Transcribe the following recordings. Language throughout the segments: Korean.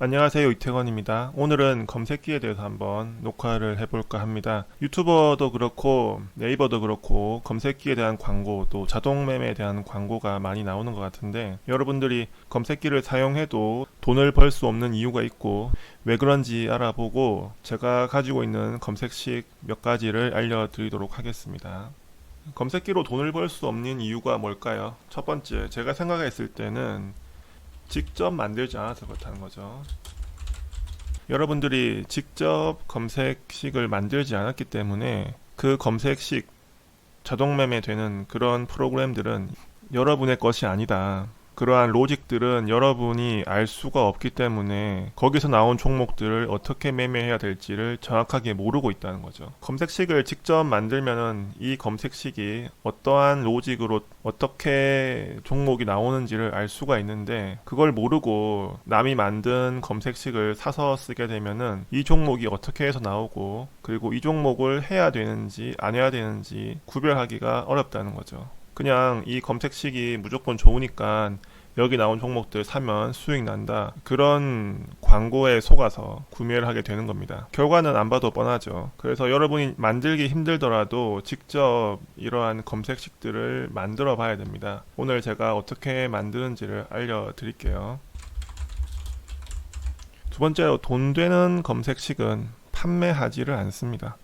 안녕하세요 이태건입니다. 오늘은 검색기에 대해서 한번 녹화를 해볼까 합니다. 유튜버도 그렇고 네이버도 그렇고 검색기에 대한 광고 또 자동 매매에 대한 광고가 많이 나오는 것 같은데 여러분들이 검색기를 사용해도 돈을 벌 수 없는 이유가 있고 왜 그런지 알아보고 제가 가지고 있는 검색식 몇 가지를 알려드리도록 하겠습니다. 검색기로 돈을 벌 수 없는 이유가 뭘까요? 첫 번째, 제가 생각했을 때는 직접 만들지 않아서 그렇다는 거죠. 여러분들이 직접 검색식을 만들지 않았기 때문에 그 검색식 자동 매매되는 그런 프로그램들은 여러분의 것이 아니다. 그러한 로직들은 여러분이 알 수가 없기 때문에 거기서 나온 종목들을 어떻게 매매해야 될지를 정확하게 모르고 있다는 거죠. 검색식을 직접 만들면은 이 검색식이 어떠한 로직으로 어떻게 종목이 나오는지를 알 수가 있는데 그걸 모르고 남이 만든 검색식을 사서 쓰게 되면은 이 종목이 어떻게 해서 나오고 그리고 이 종목을 해야 되는지 안 해야 되는지 구별하기가 어렵다는 거죠. 그냥 이 검색식이 무조건 좋으니까 여기 나온 종목들 사면 수익 난다. 그런 광고에 속아서 구매를 하게 되는 겁니다. 결과는 안 봐도 뻔하죠. 그래서 여러분이 만들기 힘들더라도 직접 이러한 검색식들을 만들어 봐야 됩니다. 오늘 제가 어떻게 만드는지를 알려드릴게요. 두 번째로 돈 되는 검색식은 판매하지를 않습니다.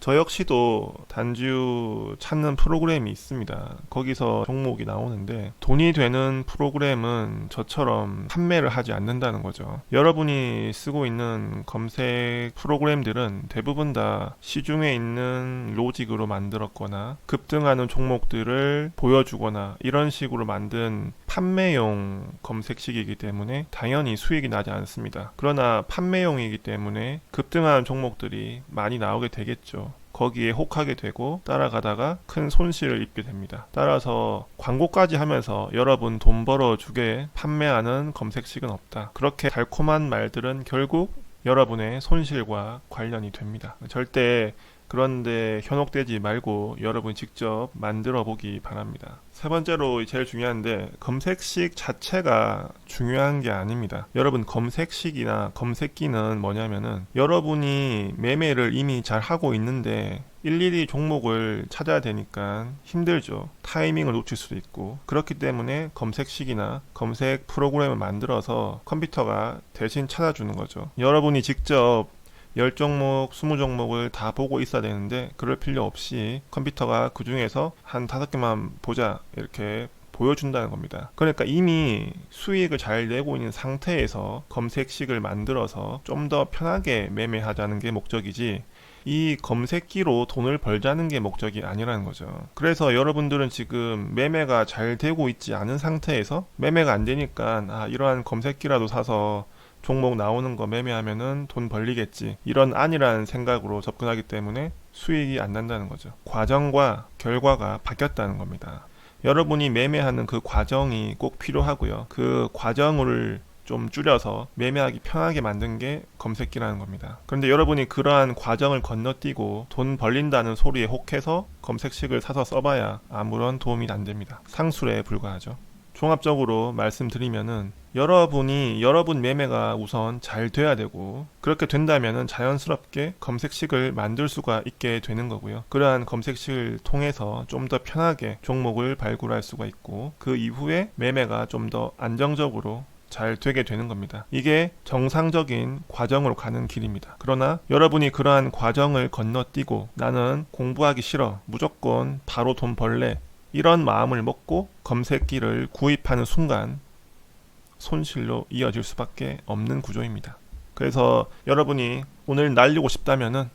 저 역시도 단주 찾는 프로그램이 있습니다. 거기서 종목이 나오는데 돈이 되는 프로그램은 저처럼 판매를 하지 않는다는 거죠. 여러분이 쓰고 있는 검색 프로그램들은 대부분 다 시중에 있는 로직으로 만들었거나 급등하는 종목들을 보여주거나 이런 식으로 만든 판매용 검색식이기 때문에 당연히 수익이 나지 않습니다. 그러나 판매용이기 때문에 급등하는 종목들이 많이 나오게 되겠죠. 거기에 혹하게 되고 따라가다가 큰 손실을 입게 됩니다. 따라서 광고까지 하면서 여러분 돈 벌어주게 판매하는 검색식은 없다. 그렇게 달콤한 말들은 결국 여러분의 손실과 관련이 됩니다. 절대 그런데 현혹되지 말고 여러분 직접 만들어 보기 바랍니다. 세 번째로 제일 중요한데 검색식 자체가 중요한 게 아닙니다. 여러분 검색식이나 검색기는 뭐냐면은 여러분이 매매를 이미 잘 하고 있는데 일일이 종목을 찾아야 되니까 힘들죠. 타이밍을 놓칠 수도 있고 그렇기 때문에 검색식이나 검색 프로그램을 만들어서 컴퓨터가 대신 찾아주는 거죠. 여러분이 직접 10종목, 20종목을 다 보고 있어야 되는데 그럴 필요 없이 컴퓨터가 그 중에서 한 다섯 개만 보자 이렇게 보여준다는 겁니다. 그러니까 이미 수익을 잘 내고 있는 상태에서 검색식을 만들어서 좀 더 편하게 매매하자는 게 목적이지 이 검색기로 돈을 벌자는 게 목적이 아니라는 거죠. 그래서 여러분들은 지금 매매가 잘 되고 있지 않은 상태에서 매매가 안 되니까 아, 이러한 검색기라도 사서 종목 나오는 거 매매하면은 돈 벌리겠지. 이런 안이라는 생각으로 접근하기 때문에 수익이 안 난다는 거죠. 과정과 결과가 바뀌었다는 겁니다. 여러분이 매매하는 그 과정이 꼭 필요하고요. 그 과정을 좀 줄여서 매매하기 편하게 만든 게 검색기라는 겁니다. 그런데 여러분이 그러한 과정을 건너뛰고 돈 벌린다는 소리에 혹해서 검색식을 사서 써봐야 아무런 도움이 안 됩니다. 상술에 불과하죠. 종합적으로 말씀드리면은 여러분이 여러분 매매가 우선 잘 돼야 되고 그렇게 된다면은 자연스럽게 검색식을 만들 수가 있게 되는 거고요. 그러한 검색식을 통해서 좀 더 편하게 종목을 발굴할 수가 있고 그 이후에 매매가 좀 더 안정적으로 잘 되게 되는 겁니다. 이게 정상적인 과정으로 가는 길입니다. 그러나 여러분이 그러한 과정을 건너뛰고 나는 공부하기 싫어. 무조건 바로 돈 벌래. 이런 마음을 먹고 검색기를 구입하는 순간 손실로 이어질 수밖에 없는 구조입니다. 그래서 여러분이 오늘 날리고 싶다면은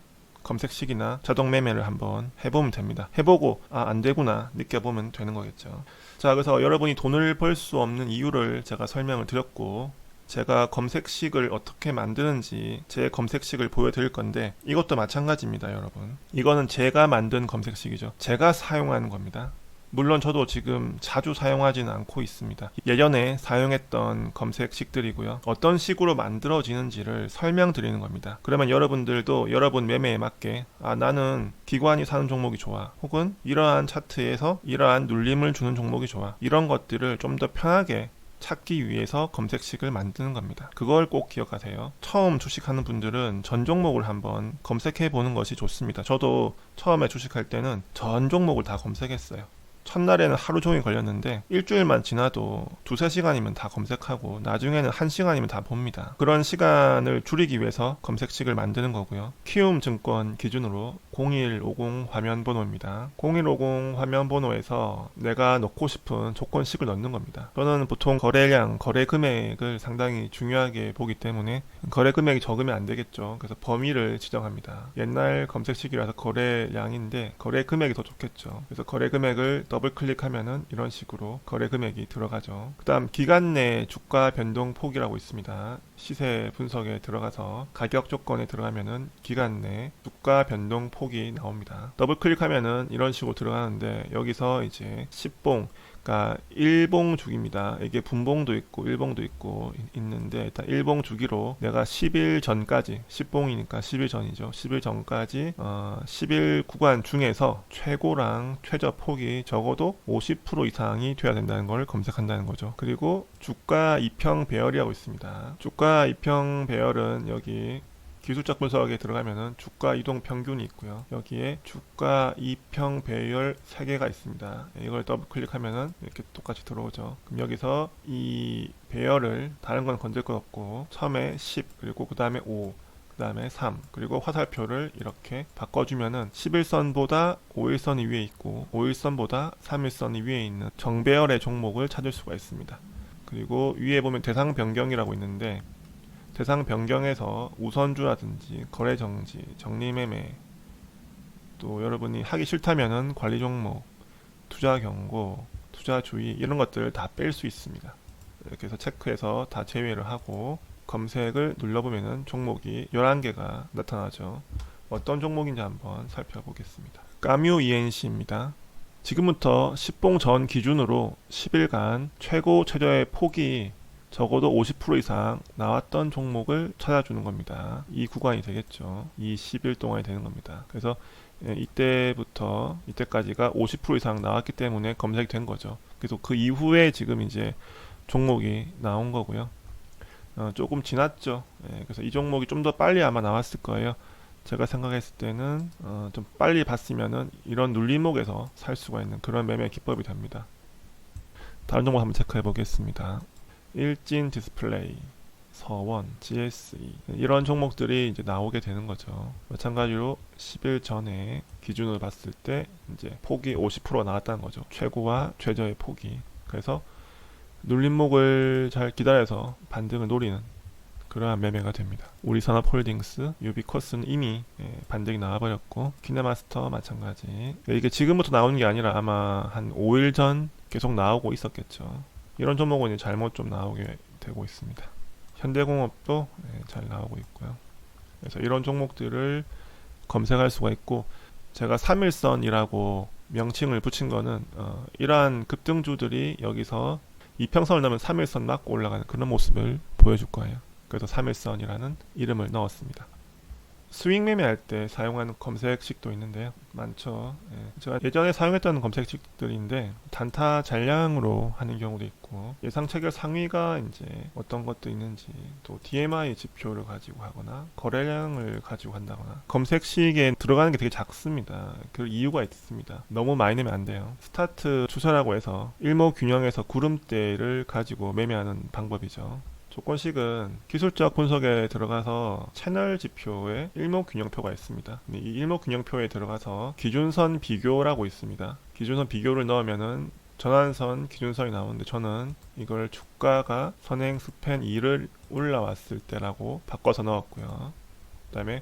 검색식이나 자동 매매를 한번 해보면 됩니다. 해보고 아 안 되구나 느껴보면 되는 거겠죠. 자 그래서 여러분이 돈을 벌 수 없는 이유를 제가 설명을 드렸고 제가 검색식을 어떻게 만드는지 제 검색식을 보여드릴 건데 이것도 마찬가지입니다 여러분. 이거는 제가 만든 검색식이죠. 제가 사용하는 겁니다 물론 저도 지금 자주 사용하지는 않고 있습니다. 예전에 사용했던 검색식들이고요. 어떤 식으로 만들어지는지를 설명드리는 겁니다. 그러면 여러분들도 여러분 매매에 맞게 아 나는 기관이 사는 종목이 좋아. 혹은 이러한 차트에서 이러한 눌림을 주는 종목이 좋아. 이런 것들을 좀 더 편하게 찾기 위해서 검색식을 만드는 겁니다. 그걸 꼭 기억하세요. 처음 주식하는 분들은 전 종목을 한번 검색해 보는 것이 좋습니다. 저도 처음에 주식할 때는 전 종목을 다 검색했어요. 첫날에는 하루 종일 걸렸는데 일주일만 지나도 두세 시간이면 다 검색하고 나중에는 한 시간이면 다 봅니다. 그런 시간을 줄이기 위해서 검색식을 만드는 거고요. 키움 증권 기준으로 0150 화면 번호입니다. 0150 화면 번호에서 내가 넣고 싶은 조건식을 넣는 겁니다. 저는 보통 거래량, 거래 금액을 상당히 중요하게 보기 때문에 거래 금액이 적으면 안 되겠죠. 그래서 범위를 지정합니다. 옛날 검색식이라서 거래량인데 거래 금액이 더 좋겠죠. 그래서 거래 금액을 더블 클릭하면은 이런 식으로 거래 금액이 들어가죠. 그 다음 기간 내 주가 변동 폭이라고 있습니다. 시세 분석에 들어가서 가격 조건에 들어가면은 기간 내 주가 변동 폭이 나옵니다. 더블 클릭하면은 이런 식으로 들어가는데 여기서 이제 10봉 그러니까 일봉 주기입니다. 이게 분봉도 있고 일봉도 있고 이- 있는데 일단 일봉 주기로 내가 10일 전까지 10봉이니까 10일 전이죠. 10일 전까지 어, 10일 구간 중에서 최고랑 최저 폭이 적어도 50% 이상이 돼야 된다는 걸 검색한다는 거죠. 그리고 주가 이평 배열이라고 있습니다. 주가 이평 배열은 여기 기술적 분석에 들어가면은 주가 이동 평균이 있고요. 여기에 주가 이평 배열 3개가 있습니다. 예, 이걸 더블 클릭하면은 이렇게 똑같이 들어오죠. 그럼 여기서 이 배열을 다른 건 건들 것 없고 처음에 10 그리고 그 다음에 5 그 다음에 3 그리고 화살표를 이렇게 바꿔주면은 11선보다 5일선이 위에 있고 5일선보다 3일선이 위에 있는 정배열의 종목을 찾을 수가 있습니다. 그리고 위에 보면 대상 변경이라고 있는데 대상 변경에서 우선주라든지 거래 정지, 정리 매매 또 여러분이 하기 싫다면은 관리 종목, 투자 경고, 투자 주의 이런 것들을 다 뺄 수 있습니다. 이렇게 해서 체크해서 다 제외를 하고 검색을 눌러보면은 종목이 11개가 나타나죠. 어떤 종목인지 한번 살펴보겠습니다. 까뮤 ENC입니다. 지금부터 10봉 전 기준으로 10일간 최고 최저의 폭이 적어도 50% 이상 나왔던 종목을 찾아주는 겁니다. 이 구간이 되겠죠. 이 10일 동안이 되는 겁니다. 그래서 예, 이때부터 이때까지가 50% 이상 나왔기 때문에 검색이 된 거죠. 그래서 그 이후에 지금 이제 종목이 나온 거고요. 어, 조금 지났죠. 예, 그래서 이 종목이 좀 더 빨리 아마 나왔을 거예요. 제가 생각했을 때는 어, 좀 빨리 봤으면은 이런 눌림목에서 살 수가 있는 그런 매매 기법이 됩니다. 다른 종목 한번 체크해 보겠습니다. 일진 디스플레이, 서원, GSE 이런 종목들이 이제 나오게 되는 거죠. 마찬가지로 10일 전에 기준으로 봤을 때 이제 폭이 50% 나왔다는 거죠. 최고와 최저의 폭이. 그래서 눌림목을 잘 기다려서 반등을 노리는 그러한 매매가 됩니다. 우리 산업홀딩스, 유비코스는 이미 예, 반등이 나와버렸고 키네마스터 마찬가지. 이게 지금부터 나오는 게 아니라 아마 한 5일 전 계속 나오고 있었겠죠. 이런 종목은 잘못 좀 나오게 되고 있습니다. 현대공업도 예, 잘 나오고 있고요. 그래서 이런 종목들을 검색할 수가 있고 제가 3일선이라고 명칭을 붙인 거는 어, 이러한 급등주들이 여기서 이평선을 넘으면 3일선 막 올라가는 그런 모습을 보여줄 거예요. 그래서 3일선이라는 이름을 넣었습니다. 스윙 매매할 때 사용하는 검색식도 있는데요. 많죠. 예. 제가 예전에 사용했던 검색식들인데 단타 잔량으로 하는 경우도 있고 예상 체결 상위가 이제 어떤 것도 있는지 또 DMI 지표를 가지고 하거나 거래량을 가지고 한다거나 검색식에 들어가는 게 되게 작습니다. 그 이유가 있습니다. 너무 많이 내면 안 돼요. 스타트 추세라고 해서 일목균형에서 구름대를 가지고 매매하는 방법이죠. 조건식은 기술적 분석에 들어가서 채널 지표에 일목균형표가 있습니다. 이 일목균형표에 들어가서 기준선 비교라고 있습니다. 기준선 비교를 넣으면은 전환선 기준선이 나오는데 저는 이걸 주가가 선행 스팬 2를 올라왔을 때라고 바꿔서 넣었고요. 그 다음에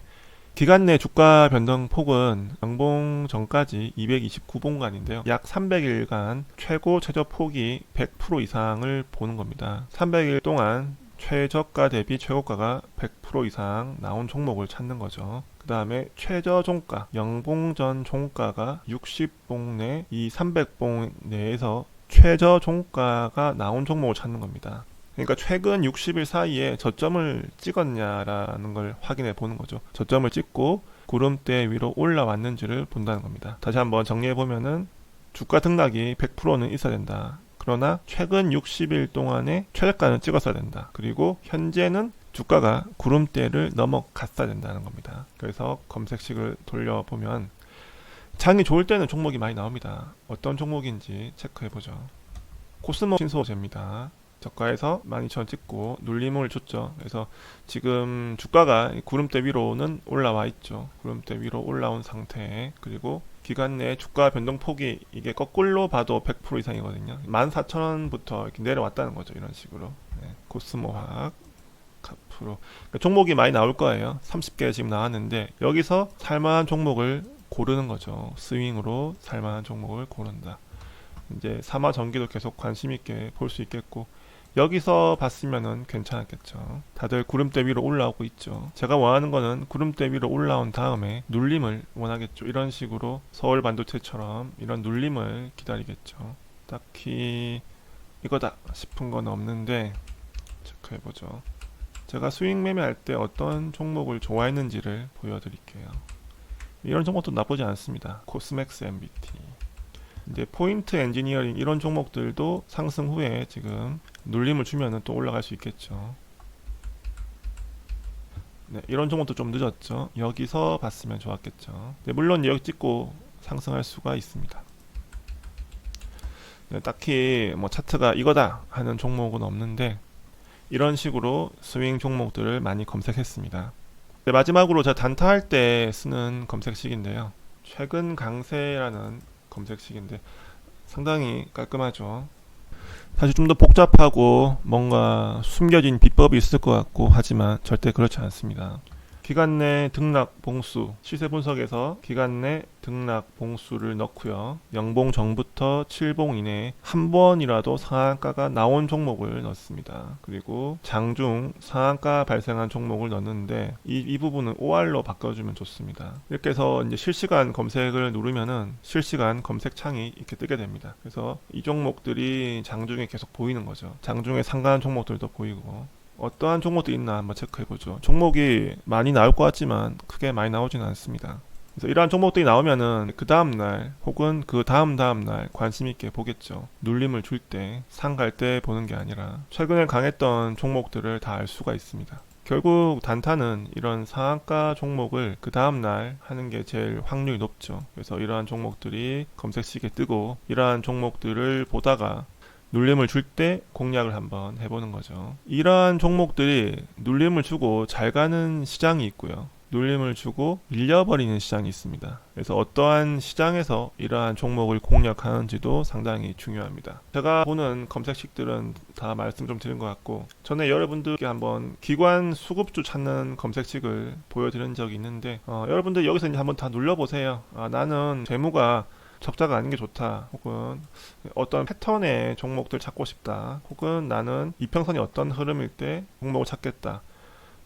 기간 내 주가 변동 폭은 양봉 전까지 229봉간인데요. 약 300일간 최고 최저 폭이 100% 이상을 보는 겁니다. 300일 동안 최저가 대비 최고가가 100% 이상 나온 종목을 찾는 거죠. 그 다음에 최저 종가, 영봉전 종가가 60봉 내 이 300봉 내에서 최저 종가가 나온 종목을 찾는 겁니다. 그러니까 최근 60일 사이에 저점을 찍었냐라는 걸 확인해 보는 거죠. 저점을 찍고 구름대 위로 올라왔는지를 본다는 겁니다. 다시 한번 정리해 보면은 주가 등락이 100%는 있어야 된다. 그러나 최근 60일 동안에 최저가는 찍었어야 된다. 그리고 현재는 주가가 구름대를 넘어갔어야 된다는 겁니다. 그래서 검색식을 돌려보면 장이 좋을 때는 종목이 많이 나옵니다. 어떤 종목인지 체크해보죠. 코스모 신소재입니다. 저가에서 12,000원 찍고 눌림을 줬죠. 그래서 지금 주가가 구름대 위로는 올라와 있죠. 구름대 위로 올라온 상태 그리고 기간 내 주가 변동폭이 이게 거꾸로 봐도 100% 이상이거든요. 14,000원부터 이렇게 내려왔다는 거죠. 이런 식으로. 네, 코스모화학 카프로 그러니까 종목이 많이 나올 거예요. 30개 지금 나왔는데 여기서 살만한 종목을 고르는 거죠. 스윙으로 살만한 종목을 고른다. 이제 사마 전기도 계속 관심 있게 볼 수 있겠고 여기서 봤으면은 괜찮았겠죠. 다들 구름대 위로 올라오고 있죠. 제가 원하는 거는 구름대 위로 올라온 다음에 눌림을 원하겠죠. 이런 식으로 서울 반도체처럼 이런 눌림을 기다리겠죠. 딱히 이거다 싶은 건 없는데 체크해보죠. 제가 스윙 매매할 때 어떤 종목을 좋아했는지를 보여드릴게요. 이런 종목도 나쁘지 않습니다. 코스맥스 MBT. 이제 포인트 엔지니어링 이런 종목들도 상승 후에 지금 눌림을 주면은 또 올라갈 수 있겠죠. 네, 이런 종목도 좀 늦었죠. 여기서 봤으면 좋았겠죠. 네, 물론 여기 찍고 상승할 수가 있습니다. 네, 딱히 뭐 차트가 이거다 하는 종목은 없는데 이런 식으로 스윙 종목들을 많이 검색했습니다. 네, 마지막으로 제가 단타할 때 쓰는 검색식인데요. 최근 강세라는 검색식인데 상당히 깔끔하죠. 사실 좀 더 복잡하고 뭔가 숨겨진 비법이 있을 것 같고 하지만 절대 그렇지 않습니다. 기간 내 등락 봉수 시세 분석에서 기간 내 등락 봉수를 넣고요. 영봉 전부터 7봉 이내에 한 번이라도 상한가가 나온 종목을 넣습니다. 그리고 장중 상한가 발생한 종목을 넣는데 이, 이 부분은 OR로 바꿔주면 좋습니다. 이렇게 해서 이제 실시간 검색을 누르면은 실시간 검색 창이 이렇게 뜨게 됩니다. 그래서 이 종목들이 장중에 계속 보이는 거죠. 장중에 상관한 종목들도 보이고 어떠한 종목도 있나 한번 체크해 보죠. 종목이 많이 나올 것 같지만 크게 많이 나오지는 않습니다. 그래서 이러한 종목들이 나오면은 그 다음 날 혹은 그 다음 다음 날 관심 있게 보겠죠. 눌림을 줄 때, 상 갈 때 보는 게 아니라 최근에 강했던 종목들을 다 알 수가 있습니다. 결국 단타는 이런 상한가 종목을 그 다음 날 하는 게 제일 확률이 높죠. 그래서 이러한 종목들이 검색식에 뜨고 이러한 종목들을 보다가 눌림을 줄 때 공략을 한번 해보는 거죠. 이러한 종목들이 눌림을 주고 잘 가는 시장이 있고요. 눌림을 주고 밀려버리는 시장이 있습니다. 그래서 어떠한 시장에서 이러한 종목을 공략하는지도 상당히 중요합니다. 제가 보는 검색식들은 다 말씀 좀 드린 것 같고 전에 여러분들께 한번 기관 수급주 찾는 검색식을 보여드린 적이 있는데 어, 여러분들 여기서 이제 한번 다 눌러보세요. 아, 나는 재무가 적자가 아닌 게 좋다. 혹은 어떤 패턴의 종목들 찾고 싶다. 혹은 나는 이평선이 어떤 흐름일 때 종목을 찾겠다.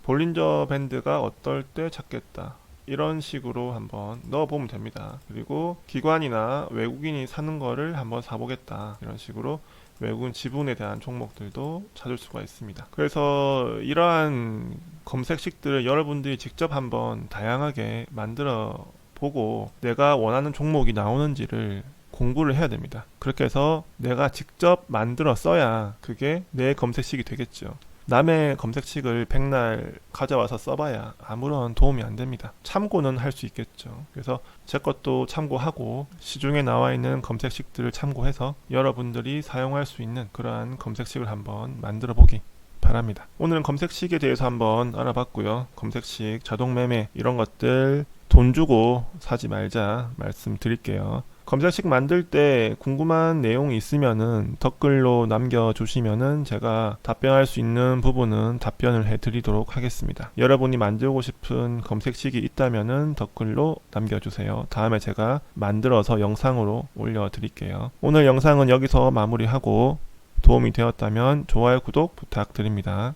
볼린저 밴드가 어떨 때 찾겠다. 이런 식으로 한번 넣어보면 됩니다. 그리고 기관이나 외국인이 사는 거를 한번 사보겠다. 이런 식으로 외국인 지분에 대한 종목들도 찾을 수가 있습니다. 그래서 이러한 검색식들을 여러분들이 직접 한번 다양하게 만들어 보고 내가 원하는 종목이 나오는지를 공부를 해야 됩니다. 그렇게 해서 내가 직접 만들어 써야 그게 내 검색식이 되겠죠. 남의 검색식을 백날 가져와서 써봐야 아무런 도움이 안 됩니다. 참고는 할 수 있겠죠. 그래서 제 것도 참고하고 시중에 나와 있는 검색식들을 참고해서 여러분들이 사용할 수 있는 그러한 검색식을 한번 만들어 보기 바랍니다. 오늘은 검색식에 대해서 한번 알아봤고요. 검색식, 자동 매매 이런 것들 돈 주고 사지 말자 말씀드릴게요. 검색식 만들 때 궁금한 내용이 있으면은 댓글로 남겨주시면은 제가 답변할 수 있는 부분은 답변을 해드리도록 하겠습니다. 여러분이 만들고 싶은 검색식이 있다면은 댓글로 남겨주세요. 다음에 제가 만들어서 영상으로 올려드릴게요. 오늘 영상은 여기서 마무리하고 도움이 되었다면 좋아요, 구독 부탁드립니다.